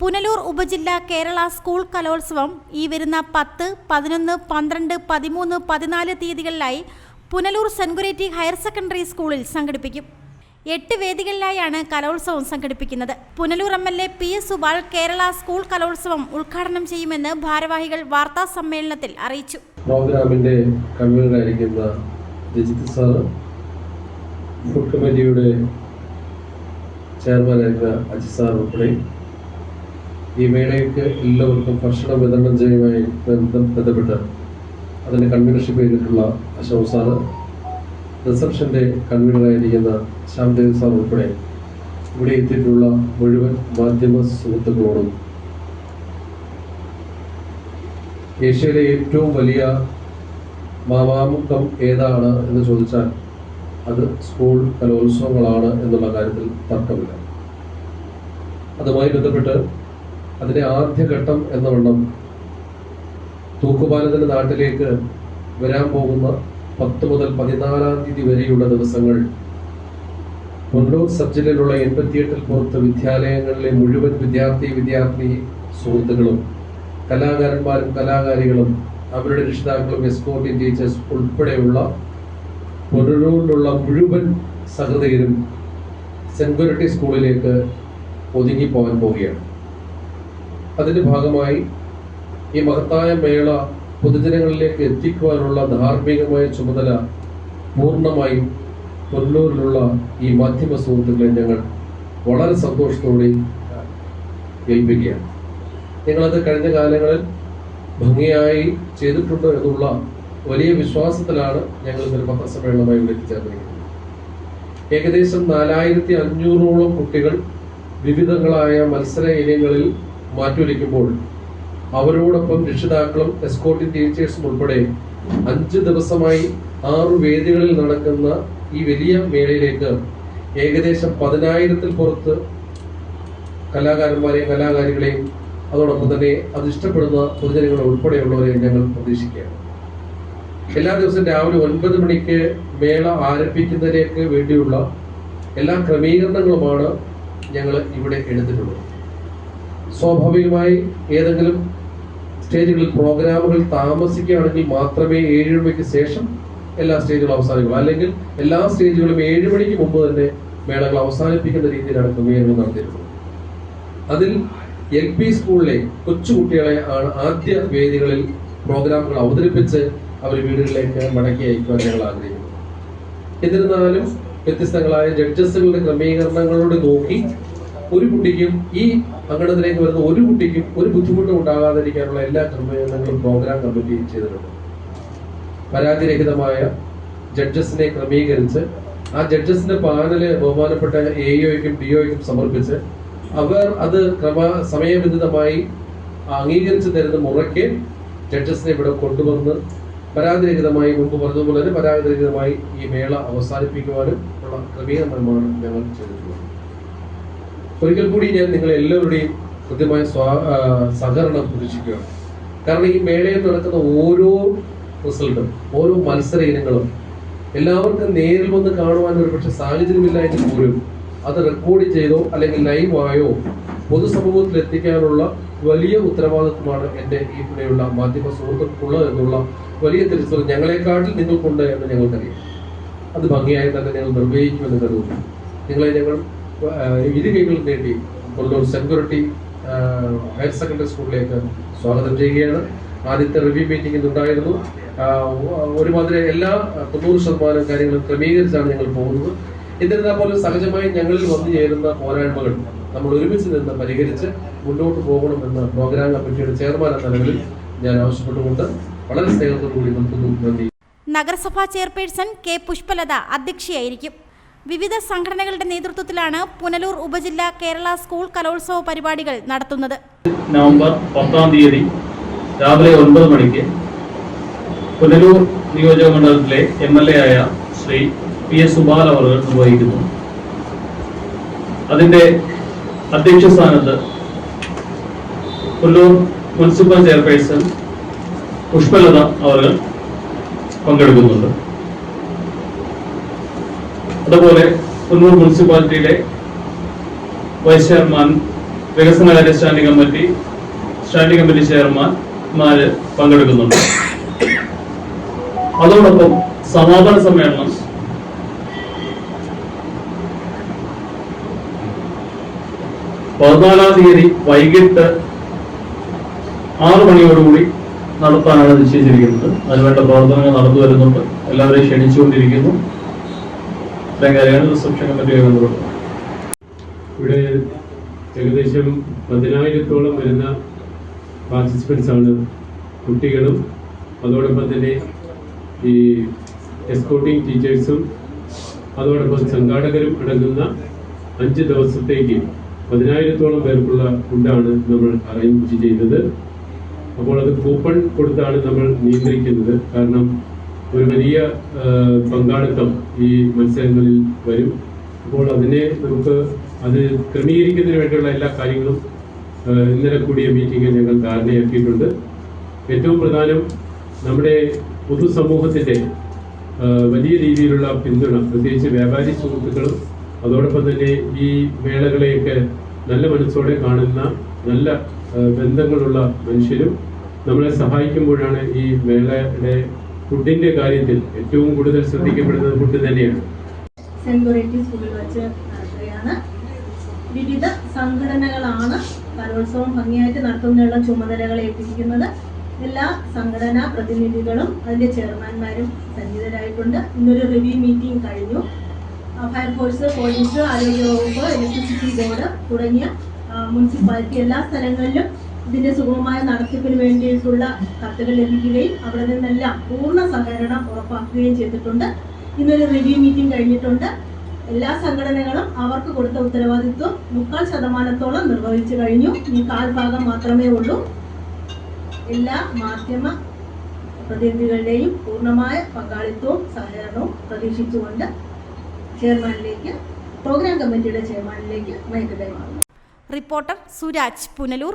പുനലൂർ ഉപജില്ല കേരള സ്കൂൾ കലോത്സവം ഈ വരുന്ന പത്ത് പതിനൊന്ന് പന്ത്രണ്ട് പതിമൂന്ന് പതിനാല് തീയതികളിലായി പുനലൂർ സെൻകുരേറ്റി ഹയർ സെക്കൻഡറി സ്കൂളിൽ സംഘടിപ്പിക്കും. എട്ട് വേദികളിലായാണ് കലോത്സവം സംഘടിപ്പിക്കുന്നത്. Punalur M L A P S Supal Kerala school കലോത്സവം ഉദ്ഘാടനം ചെയ്യുമെന്ന് ഭാരവാഹികൾ വാർത്താ സമ്മേളനത്തിൽ അറിയിച്ചു. പ്രോഗ്രാമിന്റെ കൺവീനറായിരിക്കുന്ന രജിത് സാർ ഫുഡ് കമ്മിറ്റിയുടെ ചെയർമാനായിരുന്ന അജിത് സാർ ഉൾപ്പെടെ ഈ മേളയ്ക്ക് എല്ലാവർക്കും ഭക്ഷണം വിതരണം ചെയ്യുമായി ബന്ധം ബന്ധപ്പെട്ട് അതിന്റെ കൺവീനർഷിപ്പ് ചെയ്തിട്ടുള്ള അശോക് സാറ് റിസപ്ഷന്റെ കൺവീനറായിരിക്കുന്ന ശ്യാംദേവ് സാർ ഉൾപ്പെടെ ഇവിടെ എത്തിയിട്ടുള്ള മുഴുവൻ മാധ്യമ സുഹൃത്തുക്കളോടും ഏഷ്യയിലെ ഏറ്റവും വലിയ മാമാമുഖം ഏതാണ് എന്ന് ചോദിച്ചാൽ അത് സ്കൂൾ കലോത്സവങ്ങളാണ് എന്നുള്ള കാര്യത്തിൽ തർക്കമില്ല. അതുമായി ബന്ധപ്പെട്ട് അതിന്റെ ആദ്യഘട്ടം എന്ന വണ്ണം തൂക്കുപാലത്തിന്റെ നാട്ടിലേക്ക് വരാൻ പോകുന്ന പത്ത് മുതൽ പതിനാലാം തീയതി വരെയുള്ള ദിവസങ്ങൾ. കൊണ്ടൂർ സബ് ജില്ലയിലുള്ള എൺപത്തിയെട്ടിൽ പുറത്ത് വിദ്യാലയങ്ങളിലെ മുഴുവൻ വിദ്യാർത്ഥി വിദ്യാർത്ഥി സുഹൃത്തുക്കളും കലാകാരന്മാരും കലാകാരികളും അവരുടെ രക്ഷിതാക്കളും എസ്കോർട്ടിംഗ് ടീച്ചേഴ്സ് ഉൾപ്പെടെയുള്ള പുനലൂരിലുള്ള മുഴുവൻ സഹൃദയരും സെൻഗുരിറ്റി സ്കൂളിലേക്ക് ഒതുങ്ങിപ്പോകാൻ പോവുകയാണ്. അതിന്റെ ഭാഗമായി ഈ മഹത്തായ മേള പൊതുജനങ്ങളിലേക്ക് എത്തിക്കുവാനുള്ള ധാർമ്മികമായ ചുമതല പൂർണമായും കൊല്ലൂരിലുള്ള ഈ മാധ്യമ സുഹൃത്തുക്കളെ ഞങ്ങൾ വളരെ സന്തോഷത്തോടെ ഏൽപ്പിക്കുകയാണ്. നിങ്ങളത് കഴിഞ്ഞ കാലങ്ങളിൽ ഭംഗിയായി ചെയ്തിട്ടുണ്ട് എന്നുള്ള വലിയ വിശ്വാസത്തിലാണ് ഞങ്ങൾ ഇന്നലെ പത്രസമ്മേളനമായി വിളിച്ചു ചേർന്നിരിക്കുന്നത് ഏകദേശം നാലായിരത്തി അഞ്ഞൂറോളം കുട്ടികൾ വിവിധങ്ങളായ മത്സര ഇനങ്ങളിൽ മാറ്റിവലിക്കുമ്പോൾ അവരോടൊപ്പം രക്ഷിതാക്കളും എസ്കോർട്ടിംഗ് ടീച്ചേഴ്സും ഉൾപ്പെടെ അഞ്ച് ദിവസമായി ആറു വേദികളിൽ നടക്കുന്ന ഈ വലിയ മേളയിലേക്ക് ഏകദേശം പതിനായിരത്തിൽ പുറത്ത് കലാകാരന്മാരെയും കലാകാരികളെയും അതോടൊപ്പം തന്നെ അത് ഇഷ്ടപ്പെടുന്ന പൊതുജനങ്ങളെ ഉൾപ്പെടെയുള്ളവരെ ഞങ്ങൾ പ്രതീക്ഷിക്കുകയാണ്. എല്ലാ ദിവസവും രാവിലെ ഒൻപത് മണിക്ക് മേള ആരംഭിക്കുന്നതിലേക്ക് വേണ്ടിയുള്ള എല്ലാ ക്രമീകരണങ്ങളുമാണ് ഞങ്ങൾ ഇവിടെ എടുത്തിട്ടുള്ളത്. സ്വാഭാവികമായി ഏതെങ്കിലും സ്റ്റേജുകളിൽ പ്രോഗ്രാമുകൾ താമസിക്കുകയാണെങ്കിൽ മാത്രമേ ഏഴ് മണിക്ക് ശേഷം എല്ലാ സ്റ്റേജുകളും അവസാനിക്കുള്ളൂ. അല്ലെങ്കിൽ എല്ലാ സ്റ്റേജുകളും ഏഴ് മണിക്ക് മുമ്പ് തന്നെ മേളകൾ അവസാനിപ്പിക്കുന്ന രീതിയിലാണ് ക്രമീകരണം നടത്തിയിരുന്നത് അതിൽ എൽ പി സ്കൂളിലെ കൊച്ചുകുട്ടികളെ ആണ് ആദ്യ വേദികളിൽ പ്രോഗ്രാമുകൾ അവതരിപ്പിച്ച് അവർ വീടുകളിലേക്ക് മടക്കി അയക്കുവാൻ ഞങ്ങൾ ആഗ്രഹിക്കുന്നു. എന്നിരുന്നാലും വ്യത്യസ്തങ്ങളായ ജഡ്ജസുകളുടെ ക്രമീകരണങ്ങളോട് നോക്കി ഒരു കുട്ടിക്കും ഈ അങ്കണത്തിലേക്ക് വരുന്ന ഒരു കുട്ടിക്കും ഒരു ബുദ്ധിമുട്ടും ഉണ്ടാകാതിരിക്കാനുള്ള എല്ലാ ക്രമീകരണങ്ങളും പ്രോഗ്രാം കമ്മിറ്റി ചെയ്തിട്ടുണ്ട് പരാതിരഹിതമായ ജഡ്ജസിനെ ക്രമീകരിച്ച് ആ ജഡ്ജസിന്റെ പാനൽ ബഹുമാനപ്പെട്ട എഒക്കും ഡി ഒക്കും സമർപ്പിച്ച് അവർ അത് ക്രമ സമയബന്ധിതമായി അംഗീകരിച്ചു തരുന്ന മുറയ്ക്ക് ജഡ്ജസിനെ ഇവിടെ കൊണ്ടുവന്ന് പരാതിരഹിതമായി മുമ്പ് പറഞ്ഞതുപോലെ തന്നെ പരാതിരഹിതമായി ഈ മേള അവസാനിപ്പിക്കുവാനും ഉള്ള ക്രമീകരണമാണ് ഞങ്ങൾ ചെയ്തിട്ടുള്ളത് ഒരിക്കൽ കൂടി ഞാൻ നിങ്ങൾ എല്ലാവരുടെയും കൃത്യമായ സഹകരണം പ്രതീക്ഷിക്കുകയാണ് കാരണം ഈ മേളയിൽ നടക്കുന്ന ഓരോ റിസൾട്ടും ഓരോ മത്സര ഇനങ്ങളും എല്ലാവർക്കും നേരിൽ വന്ന് കാണുവാൻ ഒരു പക്ഷെ സാഹചര്യമില്ല എങ്കിൽ പോലും അത് റെക്കോർഡ് ചെയ്തോ അല്ലെങ്കിൽ ലൈവായോ പൊതുസമൂഹത്തിൽ എത്തിക്കാനുള്ള വലിയ ഉത്തരവാദിത്വമാണ് എന്റെ ഈ ഇവിടെയുള്ള മാധ്യമ സുഹൃത്തുക്കൾക്കുള്ളത് എന്നുള്ള വലിയ തിരിച്ചറിവ് ഞങ്ങളെക്കാട്ടിൽ നിങ്ങൾക്കുണ്ട് എന്ന് ഞങ്ങൾക്കറിയാം. അത് ഭംഗിയായി തന്നെ ഞങ്ങൾ നിർവഹിക്കുമെന്ന് കരുതുന്നു. നിങ്ങളെ ഞങ്ങൾ ഇരു കൈകൾ നീട്ടി കൊല്ലൂർ സെക്യൂരിറ്റി ഹയർ സെക്കൻഡറി സ്കൂളിലേക്ക് സ്വാഗതം ചെയ്യുകയാണ്. ആദ്യത്തെ റിവ്യൂ മീറ്റിംഗ് ഇന്നുണ്ടായിരുന്നു ഒരുമാതിരി എല്ലാ തൊണ്ണൂറ് ശതമാനം കാര്യങ്ങളും ക്രമീകരിച്ചാണ് ഞങ്ങൾ പോകുന്നത്. എന്നിരുന്നാൽ പോലും സഹജമായി ഞങ്ങളിൽ വന്നു ചേരുന്ന പോരായ്മകൾ നമ്മൾ ഒരുമിച്ച് നിന്ന് പരിഹരിച്ച് മുന്നോട്ട് പോകണമെന്ന് പ്രോഗ്രാം കമ്മിറ്റിയുടെ ചെയർമാൻ എന്ന നിലയിൽ ഞാൻ ആവശ്യപ്പെട്ടുകൊണ്ട് വളരെ സ്നേഹത്തോടു കൂടി നിർത്തുന്നു നന്ദി. നഗരസഭാ ചെയർപേഴ്സൺ കെ പുഷ്പലത അധ്യക്ഷയായിരിക്കും. വിവിധ സംഘടനകളുടെ നേതൃത്വത്തിലാണ് പുനലൂർ ഉപജില്ല കേരള സ്കൂൾ കലോത്സവ പരിപാടികൾ നടത്തുന്നത്. നവംബർ പത്താം തീയതി രാവിലെ ഒൻപത് മണിക്ക് പുനലൂർ നിയോജക മണ്ഡലത്തിലെ എം എൽ എ ആയ ശ്രീ പി എസ് സുബാൽ അവർ നിർവഹിക്കുന്നു. അതിന്റെ അധ്യക്ഷ സ്ഥാനത്ത് പുനലൂർ മുനിസിപ്പൽ ചെയർപേഴ്സൺ പുഷ്പലത അവർ പങ്കെടുക്കുന്നുണ്ട്. അതുപോലെ കുന്നൂർ മുനിസിപ്പാലിറ്റിയിലെ വൈസ് ചെയർമാൻ വികസനകാര്യ സ്റ്റാൻഡിംഗ് കമ്മിറ്റി സ്റ്റാൻഡിംഗ് കമ്മിറ്റി ചെയർമാൻമാര് പങ്കെടുക്കുന്നുണ്ട്. അതോടൊപ്പം സമാപന സമ്മേളനം പതിനാലാം തീയതി വൈകിട്ട് ആറു മണിയോടുകൂടി നടത്താനാണ് നിശ്ചയിച്ചിരിക്കുന്നത്. അതിനുവേണ്ട പ്രവർത്തനങ്ങൾ നടന്നു വരുന്നുണ്ട്. എല്ലാവരെയും ക്ഷണിച്ചുകൊണ്ടിരിക്കുന്നു. ഇത്രയും കാര്യമാണ് റിസപ്ഷൻ കമ്മിറ്റിയെ ഇവിടെ ഏകദേശം പതിനായിരത്തോളം വരുന്ന പാർട്ടിസിപ്പൻസ് ആണ് കുട്ടികളും. അതോടൊപ്പം തന്നെ ഈ എസ്കോട്ടിംഗ് ടീച്ചേഴ്സും അതോടൊപ്പം സംഘാടകരും അടങ്ങുന്ന അഞ്ച് ദിവസത്തേക്ക് പതിനായിരത്തോളം പേർക്കുള്ള ഫുഡാണ് നമ്മൾ അറേഞ്ച് ചെയ്തത്. അപ്പോൾ അത് കൂപ്പൺ കൊടുത്താണ് നമ്മൾ നിയന്ത്രിക്കുന്നത്. കാരണം ഒരു വലിയ പങ്കാളിത്തം ഈ മത്സരങ്ങളിൽ വരും. അപ്പോൾ അതിനെ നമുക്ക് അത് ക്രമീകരിക്കുന്നതിന് വേണ്ടിയുള്ള എല്ലാ കാര്യങ്ങളും ഇന്നലെ കൂടിയ മീറ്റിംഗിൽ ഞങ്ങൾ ധാരണയാക്കിയിട്ടുണ്ട്. ഏറ്റവും പ്രധാനം നമ്മുടെ പൊതുസമൂഹത്തിന്റെ ആ, വലിയ രീതിയിലുള്ള പിന്തുണ പ്രത്യേകിച്ച് വ്യാപാരി സുഹൃത്തുക്കളും അതോടൊപ്പം തന്നെ ഈ മേളകളെയൊക്കെ നല്ല മനസ്സോടെ കാണുന്ന നല്ല ബന്ധങ്ങളുള്ള മനുഷ്യരും നമ്മളെ സഹായിക്കുമ്പോഴാണ് ഈ മേളയുടെ ഫുഡിന്റെ കാര്യത്തിൽ ഏറ്റവും കൂടുതൽ ശ്രദ്ധിക്കപ്പെടുന്നത് ഫുഡ് തന്നെയാണ്. വിവിധ സംഘടനകളാണ് കലോത്സവം ഭംഗിയായിട്ട് നടത്തുന്നതിനുള്ള ചുമതലകൾ ഏൽപ്പിച്ചിരിക്കുന്നത്. എല്ലാ സംഘടനാ പ്രതിനിധികളും അതിന്റെ ചെയർമാൻമാരും സന്നിഹിതരായിട്ടുണ്ട്. ഇന്നൊരു റിവ്യൂ മീറ്റിംഗ് കഴിഞ്ഞു. ഫയർഫോഴ്സ് പോലീസ് ആരോഗ്യവകുപ്പ് ഇലക്ട്രിസിറ്റി ബോർഡ് തുടങ്ങിയ മുനിസിപ്പാലിറ്റി എല്ലാ സ്ഥലങ്ങളിലും ഇതിന്റെ സുഗമമായ നടത്തിപ്പിന് വേണ്ടിയിട്ടുള്ള കത്തുകൾ ലഭിക്കുകയും അവിടെ നിന്നെല്ലാം പൂർണ സഹകരണം ഉറപ്പാക്കുകയും ചെയ്തിട്ടുണ്ട്. ഇന്നൊരു റിവ്യൂ മീറ്റിംഗ് കഴിഞ്ഞിട്ടുണ്ട്. എല്ലാ സംഘടനകളും അവർക്ക് കൊടുത്ത ഉത്തരവാദിത്വം മുക്കാൽ ശതമാനത്തോളം നിർവഹിച്ചു കഴിഞ്ഞു. ഈ കാൽഭാഗം മാത്രമേ ഉള്ളൂ. എല്ലാ മാധ്യമ പ്രതിനിധികളുടെയും പൂർണമായ പങ്കാളിത്തവും സഹകരണവും പ്രതീക്ഷിച്ചുകൊണ്ട് ചെയർമാനിലേക്ക് പ്രോഗ്രാം കമ്മിറ്റിയുടെ ചെയർമാനിലേക്ക് കൈമാറുന്നു റിപ്പോർട്ടർ സുരാജ് പുനലൂർ.